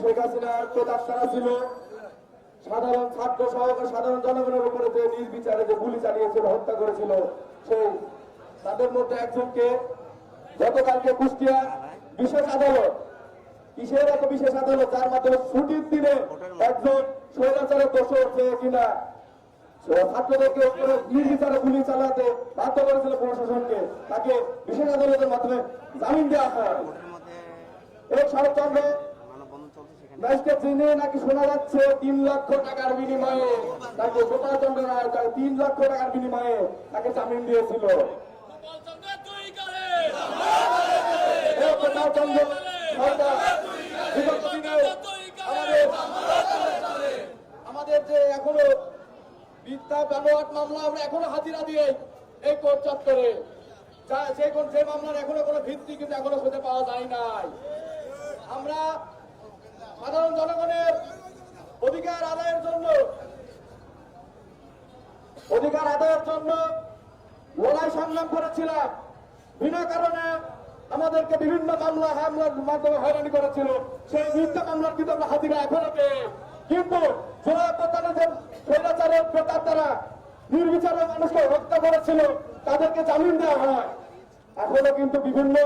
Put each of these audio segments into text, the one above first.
শেখ হাসিনার প্রতাপ ছিল। সাধারণ ছাত্র সহ সাধারণ জনগণের উপরে যে নির্বিচারে যে গুলি চালিয়েছিল হত্যা করেছিল সেই তাদের মধ্যে একজনকে গতকালকে কুষ্টিয়া বিশেষ আদালত কিসের এত বিশেষ আদালত? যার মাধ্যমে ছুটির দিনে একজন স্বৈরাচারের দোষর যে কিনা ছাত্রদেরকে নির্বিচারে গুলি চালাতে বাধ্য করেছিল প্রশাসনকে তাকে বিশেষ আদালতের মাধ্যমে জামিন দেওয়া হয়। এই শরৎচন্দ্র ম্যাচকে চিনে নাকি শোনা যাচ্ছে তিন লক্ষ টাকার বিনিময়ে তাকে গোপাল চন্দ্র রায় তাকে তিন লক্ষ টাকার বিনিময়ে তাকে জামিন দিয়েছিল? গোপালচন্দ্র আমাদের যে এখনও মিথ্যা ব্যবহার মামলা আমরা এখনও হাজিরা দিয়ে এই কোর্ট চত্বরে। যে কোন যে মামলার এখনও কোনো ভিত্তি কিন্তু এখনও খুঁজে পাওয়া যায় নাই। আমরা সাধারণ জনগণের অধিকার আদায়ের জন্য আদায়ের জন্য লড়াই সংগ্রাম করেছিলাম। বিনা কারণে আমাদেরকে বিভিন্ন মামলা, হামলার মাধ্যমে হয়রানি করেছিল। সেই মিথ্যা মামলার কিন্তু আমরা হাজিরা এখনও কিন্তু দ্বারা নির্বিচারে মানুষকে হত্যা করেছিল, তাদেরকে জামিন দেওয়া হয়। এখনও কিন্তু বিভিন্ন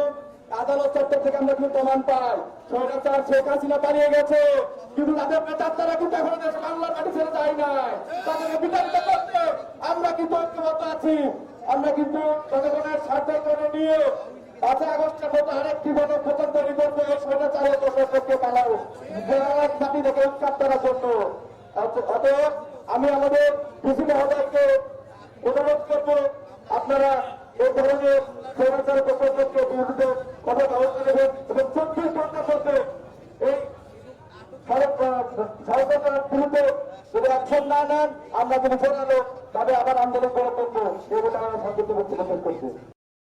আদালত চত্বর থেকে আমরা কিন্তু প্রমাণ পাই। স্বৈরাচার শেখ হাসিনা পালিয়ে গেছে, কিন্তু তাদের দ্বারা কিন্তু এখনও দেশে বাংলার মাটি ছেড়ে যায় নাই। তাদেরকে বিতাড়িত কিন্তু ঐক্যবদ্ধ আছি। আমরা কিন্তু জনগণের স্বার্থ করে নিয়ে আমি আপনারা এই ধরনের বিরুদ্ধে কথা ব্যবস্থা নেবেন এবং চব্বিশ ঘণ্টার মধ্যে এই সরকারের বিরুদ্ধে যদি অ্যাকশন না নেন, আমরা যদি ফেরালো তবে আবার আন্দোলন করে করব এই বলে আমরা সংযুক্ত করতে করছি।